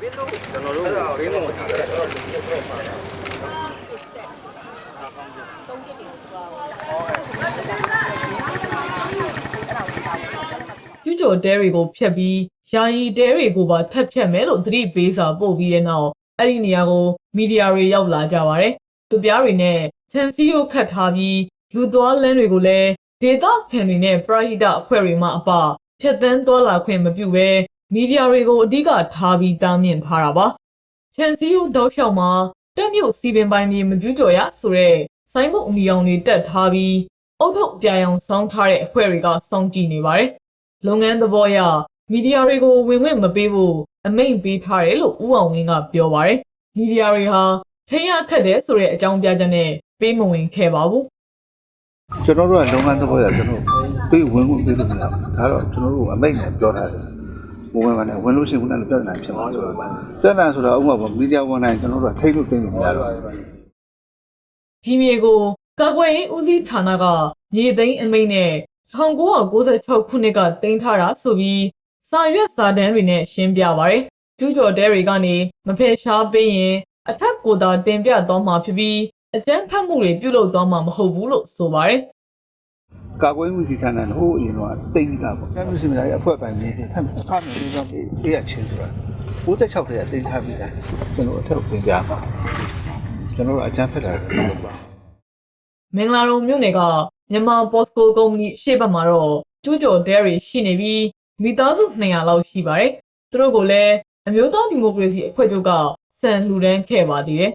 ကျွန်တော်တို့ဘေးမုံထားတယ်ကျူးကျော်တဲတွေကိုဖျက်ပြီးယာယီတဲတွေကိုပါထပ်ဖျက်မယ်လို့သတိပေးစာပို့ပြီးတဲ့နောက်အဲ့ဒီနေရာကိုမီဒီယာတွေရောက်လာကြပါတယ်။သူပြားတွေနဲ့ချန်စီကိုခတ်ထားပြီးလူသွားလမ်းတွေကိုလည်းဒေတာခံတွေနဲ့ပရဟိတအဖွဲ့တွေမှအပဖြတ်သန်းသွားလာခွင့်မပြုဘဲ မီဒီယာတွေကိုအဓိကထားပြီးတားမြစ်ထားတာပါ။ချန်စီကိုတောက်လျှောက်မှာတက်မြုပ်စီပင်ပိုင်းမြေမကျူးကျော်ရဆိုတဲ့စိုင်းမုတ်အမီအောင်တွေတက်ထားပြီးအုတ်ထုတ်ပြာရောင်ဆောင်းထားတဲ့အဖွဲ့တွေကစောင့်ကြည့်နေပါတယ်။လုပ်ငန်းသဘောအရမီဒီယာတွေကိုဝင်ဝင်မပေးဖို့အမိန့်ပေးထားတယ်လို့ဦးအောင်ဝင်းကပြောပါတယ်။မီဒီယာတွေဟာထိရခတ်တယ်ဆိုတဲ့အကြောင်းပြချက်နဲ့ပေးမဝင်ခဲ့ပါဘူးကျွန်တော်တို့ကလုပ်ငန်းသဘောရကျွန်တော်ပေးဝင်ဝင်ပေးလို့မရဘူးဒါတော့ကျွန်တော်တို့အမိတ်နဲ့ပြောထားတယ် ဝင်ဝင်ကနေဝင်လို့ရှိရင်ခုနကပြဿနာဖြစ်မှာဆိုတော့ပြဿနာဆိုတော့ဥပမာမီဒီယာဝန်တိုင်းကျွန်တော်တို့ကထိလို့သိလို့မရတော့ဘူး။ဒီမြေကိုကာကွယ်ရေးဦးစီးဌာနကမြေသိမ်းအမိန့်နဲ့1996ခုနှစ်ကတင်ထားတာဆိုပြီးစာရွက်စာတမ်းတွေနဲ့ရှင်းပြပါတယ်။ကျူးကျော်တဲတွေကနေမဖယ်ရှားပေးရင်အထက်ကိုသာတင်ပြသွားမှာဖြစ်ပြီးအကြမ်းဖက်မှုတွေပြုလုပ်သွားမှာမဟုတ်ဘူးလို့ဆိုပါတယ်။ ကာကွယ်မှုစီဌာနနဲ့ဟိုးအရင်တော့တိတ်ပြီးသားပေါ့ကျန်လို့ရှိရင်အဖွဲ့ပိုင်နေတယ်ထပ်အခါမျိုးလေးတော့ပေးရချင်းဆိုတာ96တဲ့တိတ်ထားပြီးသားကျွန်တော်အထက်ပြင်ပြမှာကျွန်တော်တို့အကြမ်းဖက်တာတော့ပါမင်္ဂလာတုံမြို့နယ်ကမြန်မာပေါ်စကိုကုမ္ပဏီရှေ့ဘက်မှာတော့ကျူးကျော်တဲတွေရှိနေပြီးမိသားစု200လောက်ရှိပါတယ်။သူတို့ကိုလည်းအမျိုးသားဒီမိုကရေစီအဖွဲ့ချုပ်ကစံလှူဒန်းခဲ့ပါသေးတယ်